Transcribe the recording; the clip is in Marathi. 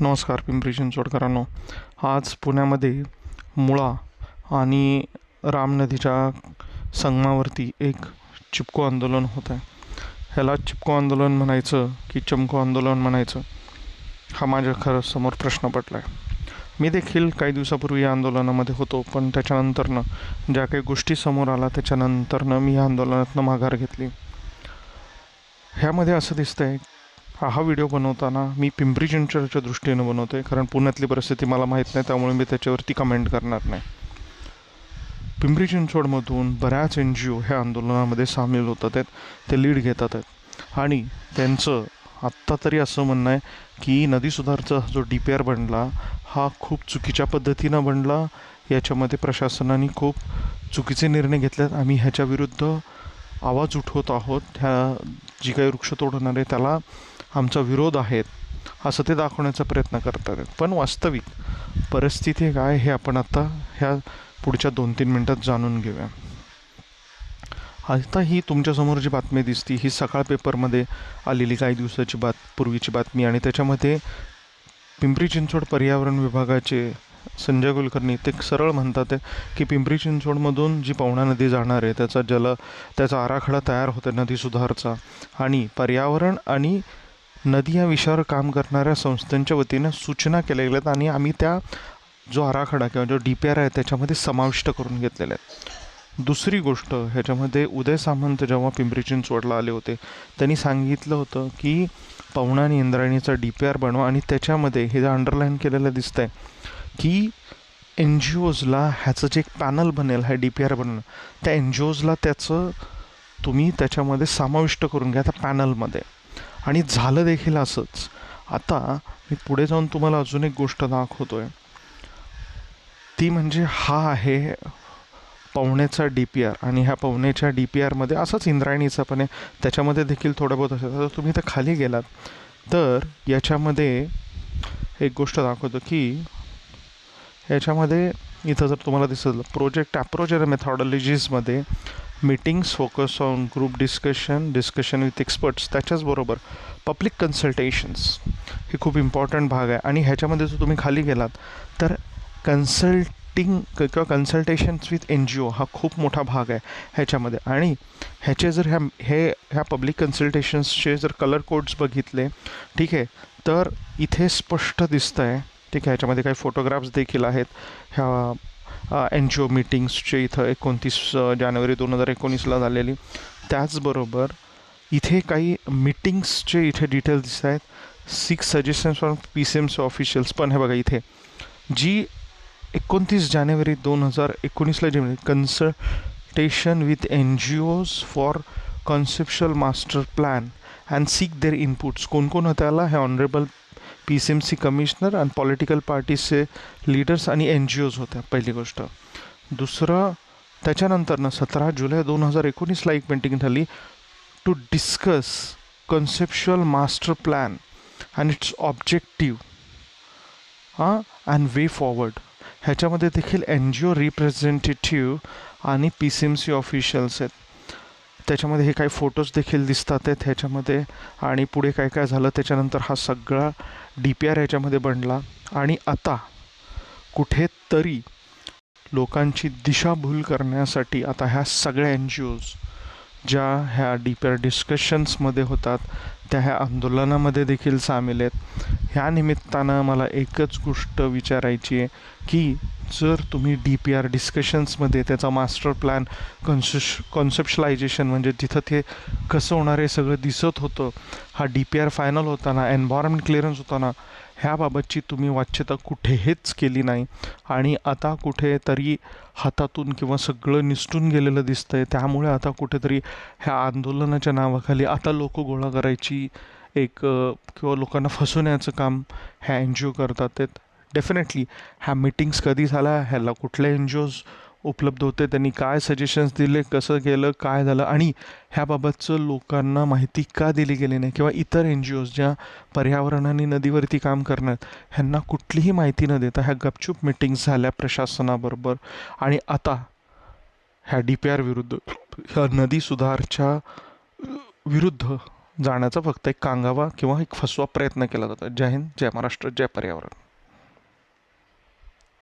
नमस्कार पिंपरी चिंचवडकरांनो. आज पुण्यामध्ये मुळा आणि राम नदीच्या संगमावरती एक चिपको आंदोलन होत आहे. ह्याला चिपको आंदोलन म्हणायचं की चमको आंदोलन म्हणायचं? हा माझ्या खरं समोर प्रश्न पडला आहे मी देखील काही दिवसापूर्वी या आंदोलनामध्ये होतो पण त्याच्यानंतरनं ज्या काही गोष्टी समोर आल्या त्याच्यानंतरनं मी या आंदोलनातनं माघार घेतली. ह्यामध्ये असं दिसतं आहे हा व्हिडिओ बनवताना मी पिंपरी चिंचवडच्या दृष्टीनं बनवतो आहे कारण पुण्यातली परिस्थिती मला माहीत नाही त्यामुळे मी त्याच्यावरती कमेंट करणार नाही. पिंपरी चिंचवडमधून बऱ्याच एन जी ओ ह्या आंदोलनामध्ये सामील होतात आहेत. ते लीड घेतात आहेत. आणि त्यांचं आत्ता तरी असं म्हणणं आहे की नदी सुधारचा जो डी पी आर बनला हा खूप चुकीच्या पद्धतीनं बनला. याच्यामध्ये प्रशासनाने खूप चुकीचे निर्णय घेतलेत. आम्ही ह्याच्याविरुद्ध आवाज उठवत आहोत. ह्या जी काही वृक्ष होणार आहे त्याला आमचा विरोध आहेत असं ते दाखवण्याचा प्रयत्न करतात. आहेत पण वास्तविक परिस्थिती काय हे आपण आता ह्या पुढच्या दोन तीन मिनटात जाणून घेऊया. आता ही तुमच्यासमोर जी बातमी दिसती ही सकाळ पेपरमध्ये आलेली काही दिवसाची बात पूर्वीची बातमी आणि त्याच्यामध्ये पिंपरी चिंचवड पर्यावरण विभागाचे संजय कुलकर्णी ते सरळ म्हणतात आहे की पिंपरी चिंचवडमधून जी पवना नदी जाणार आहे त्याचा जल त्याचा आराखडा तयार होतो नदी सुधारचा आणि पर्यावरण आणि नदी या विषयावर काम करणाऱ्या संस्थांच्या वतीनं सूचना केलेल्या आहेत आणि आम्ही त्या जो आराखडा किंवा जो डी पी आर आहे त्याच्यामध्ये समाविष्ट करून घेतलेल्या आहेत. दुसरी गोष्ट ह्याच्यामध्ये उदय सामंत जेव्हा पिंपरी चिंचवडला आले होते त्यांनी सांगितलं होतं की पवना आणि इंद्रायणीचा डी पी आर बनवा आणि त्याच्यामध्ये हे जे अंडरलाईन केलेलं दिसतं आहे की एन जी ओजला ह्याचं जे एक पॅनल बनेल हे डी पी आर बनणं त्या एन जी ओजला त्याचं तुम्ही त्याच्यामध्ये समाविष्ट करून घ्या त्या पॅनलमध्ये आणि झालं देखील असंच. आता मी पुढे जाऊन तुम्हाला अजून एक गोष्ट दाखवतो आहे ती म्हणजे हा आहे पवण्याचा डी पी आर आणि ह्या पवणेच्या डी पी आरमध्ये असंच इंद्रायणीचा पण आहे. त्याच्यामध्ये देखील थोडं बहुत असं. तर तुम्ही तर खाली गेलात. तर याच्यामध्ये एक गोष्ट दाखवतो की याच्यामध्ये इथं जर तुम्हाला दिसलं project approach मेथॉडॉलॉजीजमध्ये meetings focus on group discussion discussion with experts त्याच्याचबरोबर पब्लिक कन्सल्टेशन्स हे खूप इम्पॉर्टंट भाग आहे. आणि ह्याच्यामध्ये जर तुम्ही खाली गेलात तर कन्सल्टिंग किंवा कन्सल्टेशन्स विथ एन जी ओ हा खूप मोठा भाग आहे ह्याच्यामध्ये. आणि ह्याचे जर ह्या हे ह्या पब्लिक कन्सल्टेशन्सचे जर कलर कोड्स बघितले ठीक आहे तर इथे स्पष्ट दिसतं आहे ठीक आहे ह्याच्यामध्ये काही फोटोग्राफ्स देखील आहेत. ह्या एन जी ओ मीटिंग्सचे इथं एकोणतीस जानेवारी दोन हजार एकोणीसला झालेली. त्याचबरोबर इथे काही मीटिंग्सचे इथे डिटेल्स दिसत आहेत. Six suggestions from P C एमचे officials पण हे बघा इथे. जी एकोणतीस जानेवारी दोन हजार एकोणीसला जी consultation with N G Os for conceptual master plan and seek their inputs कोण कोण होत्याला हे honourable P C M C commissioner आणि पॉलिटिकल पार्टीजचे लीडर्स आणि एन जी ओज होत्या पहिली गोष्ट. दुसरं त्याच्यानंतरनं सतरा जुलै दोन हजार एकोणीसला एक मिटिंग झाली to discuss conceptual master plan and its objective हां अँड वे फॉरवर्ड ह्याच्यामध्ये देखील एन जी ओ रिप्रेझेंटेटिव्ह आणि P C M C officials आहेत. त्याच्यामध्ये हे काही फोटोज देखील दिसतात आहेत ह्याच्यामध्ये. आणि पुढे काय काय झालं त्याच्यानंतर हा सगळा डी पी आर ह्याच्यामध्ये बनला. आणि आता कुठेतरी लोकांची दिशाभूल करण्यासाठी आता ह्या सगळ्या एन जी ओज ज्या ह्या डी पी आर डिस्कशन्समध्ये होतात त्या ह्या आंदोलनामध्ये देखील सामील आहेत. ह्या निमित्तानं मला एकच गोष्ट विचारायची आहे की जर तुम्ही डी पी आर डिस्कशन्समध्ये त्याचा मास्टर प्लॅन कॉन्सेश कॉन्सेप्शलायझेशन म्हणजे जिथं ते कसं होणार आहे सगळं दिसत होतं हा डी पी आर फायनल होताना एन्व्हायरमेंट क्लिअरन्स होताना ह्याबाबतची तुम्ही वाच्यता कुठेच केली नाही. आणि आता कुठेतरी हातातून किंवा सगळं निसटून गेलेलं दिसतंय. त्यामुळे आता कुठेतरी ह्या आंदोलनाच्या नावाखाली आता लोक गोळा करायची एक किंवा लोकांना फसवण्याचं काम ह्या एन जी ओ करतात. आहेत डेफिनेटली ह्या मीटिंग्स कधी झाल्या ह्याला कुठल्या एन जी ओज उपलब्ध होते. त्यांनी काय सजेशन्स दिले कसं केलं काय झालं आणि ह्याबाबतचं लोकांना माहिती का दिली गेली नाही? किंवा इतर एन जी ओज ज्या पर्यावरण आणि नदीवरती काम करणार ह्यांना कुठलीही माहिती न देता ह्या गपचूप मिटिंग्स झाल्या प्रशासनाबरोबर. आणि आता ह्या डी पी आर विरुद्ध ह्या नदी सुधारच्या विरुद्ध जाण्याचा फक्त एक कांगावा किंवा एक फसवा प्रयत्न केला जातो. जय हिंद जय महाराष्ट्र जय पर्यावरण.